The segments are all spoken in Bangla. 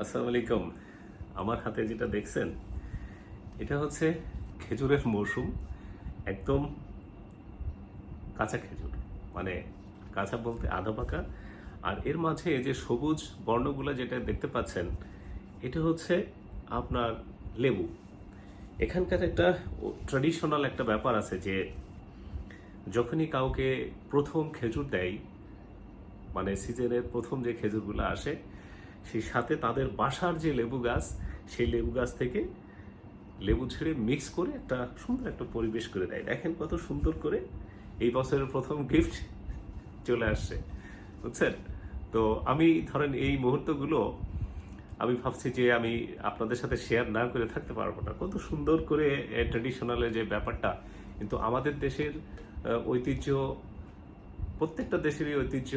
আসসালামু আলাইকুম। আমার হাতে যেটা দেখছেন, এটা হচ্ছে খেজুরের মৌসুম একদম কাঁচা খেজুর। মানে কাঁচা বলতে আধা পাকা। আর এর মাঝে যে সবুজ বর্ণগুলো যেটা দেখতে পাচ্ছেন, এটা হচ্ছে আপনার লেবু। এখানকার একটা ট্র্যাডিশনাল একটা ব্যাপার আছে যে, যখনই কাউকে প্রথম খেজুর দেয় মানে সিজনের প্রথম যে খেজুরগুলো আসে সেই সাথে তাদের বাসার যে লেবু গাছ, সেই লেবু গাছ থেকে লেবু ছেড়ে মিক্স করে একটা সুন্দর একটা পরিবেশ করে দেয়। দেখেন কত সুন্দর করে এই বছরের প্রথম গিফট চলে আসছে। বুঝছেন? তো আমি ধরেন এই মুহূর্তগুলো আমি ভাবছি যে আমি আপনাদের সাথে শেয়ার না করে থাকতে পারব না। কত সুন্দর করে ট্রেডিশনালের যে ব্যাপারটা, কিন্তু আমাদের দেশের ঐতিহ্য, প্রত্যেকটা দেশেরই ঐতিহ্য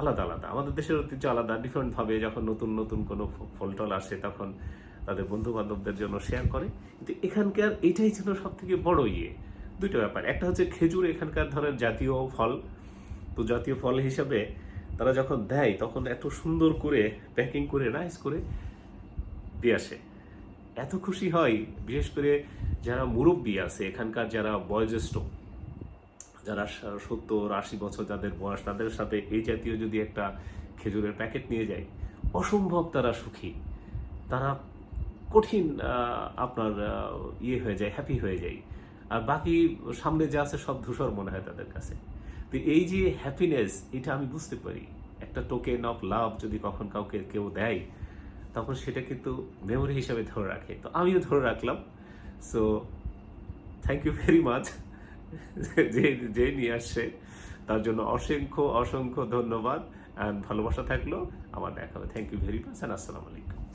আলাদা আলাদা। আমাদের দেশের ঐতিহ্য আলাদা ডিফারেন্ট ভাবে যখন নতুন নতুন কোনো ফলটল আসে তখন তাদের বন্ধু বান্ধবদের জন্য শেয়ার করে। কিন্তু এখানকার এটাই ছিল সব থেকে বড় ইয়ে। দুইটা ব্যাপার। একটা হচ্ছে খেজুর এখানকার ধরেন জাতীয় ফল। তো জাতীয় ফল হিসাবে তারা যখন দেয় তখন এত সুন্দর করে প্যাকিং করে রাইস করে দিয়ে আসে। এত খুশি হয়, বিশেষ করে যারা মুরব্বী আছে, এখানকার যারা বয়োজ্যেষ্ঠ। যারা সত্তর, আশি বছর যাদের বয়স, তাদের সাথে এই জাতীয় যদি একটা খেজুরের প্যাকেট নিয়ে যায়, অসম্ভব তারা সুখী। তারা কঠিন আপনার ইয়ে হয়ে যায় হ্যাপি হয়ে যায়। আর বাকি সামনে যা আছে সব ধূসর মনে হয় তাদের কাছে। তো এই যে হ্যাপিনেস এটা আমি বুঝতে পারি। একটা টোকেন অফ লাভ যদি কখন কাউকে কেউ দেয়, তখন সেটা কিন্তু মেমোরি হিসাবে ধরে রাখে। তো আমিও ধরে রাখলাম। So thank you very much যে যে নিয়ে আসছে, তার জন্য অসংখ্য অসংখ্য ধন্যবাদ অ্যান্ড ভালোবাসা থাকল। আমার দেখা হবে। Thank you very much and আসসালামু আলাইকুম